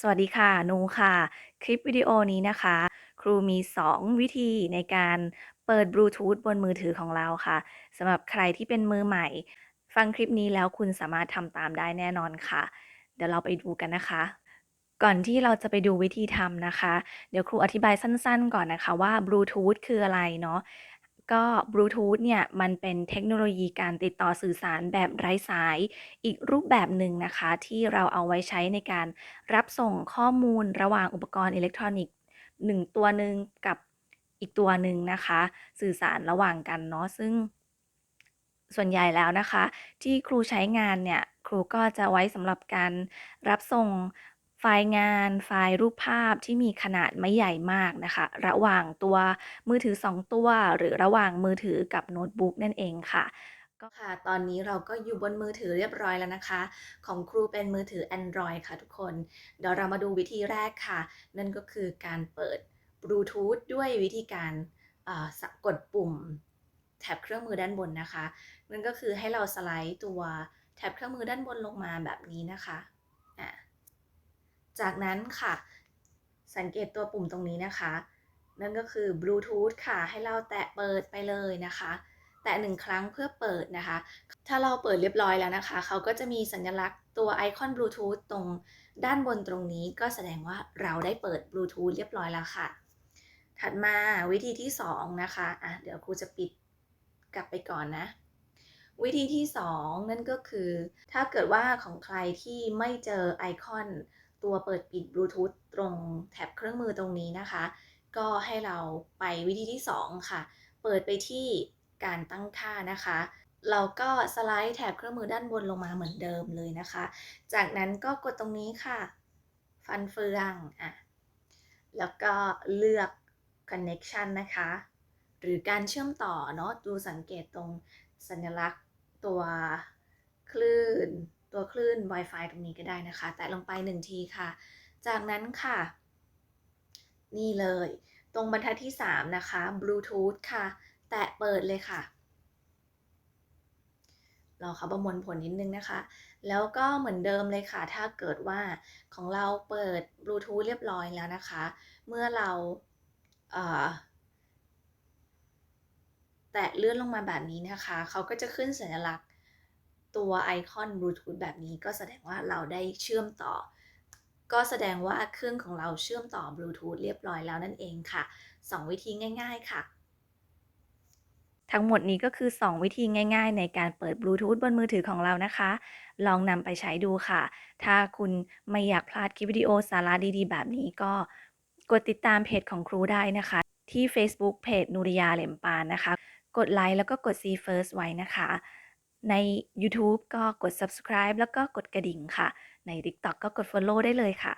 สวัสดีค่ะนูค่ะ คลิปวิดีโอนี้นะคะ ครูมี 2 วิธีในการเปิดบลูทูธบนมือถือของเราค่ะสำหรับใครที่เป็นมือใหม่ ฟังคลิปนี้แล้วคุณสามารถทำตามได้แน่นอนค่ะ เดี๋ยวเราไปดูกันนะคะ ก่อนที่เราจะไปดูวิธีทำนะคะ เดี๋ยวครูอธิบายสั้นๆ ก่อนนะคะว่าบลูทูธคืออะไรเนาะ ก็บลูทูธเนี่ยมันเป็นเทคโนโลยีการติดต่อสื่อสารแบบไร้สาย อีกรูปแบบหนึ่งนะคะ ที่เราเอาไว้ใช้ในการรับส่งข้อมูลระหว่างอุปกรณ์อิเล็กทรอนิกส์หนึ่งตัวหนึ่งกับอีกตัวหนึ่งนะคะ สื่อสารระหว่างกันเนาะซึ่งส่วนใหญ่แล้วนะคะ ที่ครูใช้งานเนี่ย ครูก็จะไว้สำหรับการรับส่ง ไฟล์งาน ไฟล์รูปภาพที่มีขนาดไม่ใหญ่มากนะคะ ระหว่างตัวมือถือ 2 ตัว หรือระหว่างมือถือกับโน้ตบุ๊กนั่นเองค่ะ ก็ค่ะตอนนี้เราก็อยู่บนมือถือเรียบร้อยแล้วนะคะ ของครูเป็นมือถือ Android ค่ะทุกคน เดี๋ยวเรามาดูวิธีแรกค่ะ นั่นก็คือการเปิดบลูทูธด้วยวิธีการกดปุ่มแท็บเครื่องมือด้านบนนะคะ นั่นก็คือให้เราสไลด์ตัวแท็บเครื่องมือด้านบนลงมาแบบนี้นะคะ จากนั้นค่ะ สังเกตตัวปุ่มตรงนี้นะคะ นั่นก็คือบลูทูธค่ะ ให้เราแตะเปิดไปเลยนะคะ แตะหนึ่งครั้งเพื่อเปิดนะคะ ถ้าเราเปิดเรียบร้อยแล้วนะคะ เขาก็จะมีสัญลักษณ์ตัวไอคอนบลูทูธตรงด้านบนตรงนี้ก็แสดงว่าเราได้เปิดบลูทูธเรียบร้อยแล้วค่ะ ถัดมาวิธีที่ 2 นะคะอะเดี๋ยวครูจะปิดกลับไปก่อนนะวิธีที่ 2 นั่นก็คือ ถ้าเกิดว่าของใครที่ไม่เจอไอคอน ตัวเปิดปิดบลูทูธตรงแท็บเครื่องมือตรงนี้นะคะ ก็ให้เราไปวิธีที่ 2 ค่ะ เปิดไปที่การตั้งค่านะคะ เราก็สไลด์แถบเครื่องมือด้านบนลงมาเหมือนเดิมเลยนะคะ จากนั้นก็กดตรงนี้ค่ะ ฟันเฟืองอะแล้วก็เลือก connection นะคะ หรือการเชื่อมต่อเนาะดูสังเกตตรงสัญลักษณ์ตัวคลื่น ตัวคลื่น Wi-Fi ตรงนี้ก็ได้นะคะ แตะลงไป 1 ทีค่ะ จากนั้นค่ะ นี่เลย ตรงบรรทัดที่ 3 นะคะ Bluetooth ค่ะ แตะเปิดเลยค่ะเราเขาประมวลผลนิดนึงนะคะ แล้วก็เหมือนเดิมเลยค่ะ ถ้าเกิดว่าของเราเปิดบลูทูธเรียบร้อยแล้วนะคะ เมื่อเราแตะเลื่อนลงมาแบบนี้นะคะ เขาก็จะขึ้นสัญลักษณ์ ตัวไอคอนบลูทูธแบบนี้ก็แสดงว่าเราได้เชื่อมต่อ ก็แสดงว่าเครื่องของเราเชื่อมต่อบลูทูธเรียบร้อยแล้วนั่นเองค่ะ 2 วิธีง่าย ๆ ค่ะ ทั้งหมดนี้ก็คือ 2 วิธีง่าย ๆ ในการเปิดบลูทูธบนมือถือของเรานะคะ ลองนำไปใช้ดูค่ะ ถ้าคุณไม่อยากพลาดคลิปวิดีโอสาระดีๆ แบบนี้ก็กดติดตามเพจของครูได้นะคะ ที่ Facebook เพจนูริยาเหลมปานนะคะ กดไลค์แล้วก็กด See First ไว้นะคะ ใน YouTube ก็กด Subscribe แล้วก็กดกระดิ่งค่ะ ใน TikTok ก็กด Follow ได้เลยค่ะ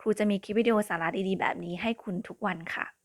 ครูจะมีคลิปวิดีโอสาระดีๆ แบบนี้ให้คุณทุกวันค่ะ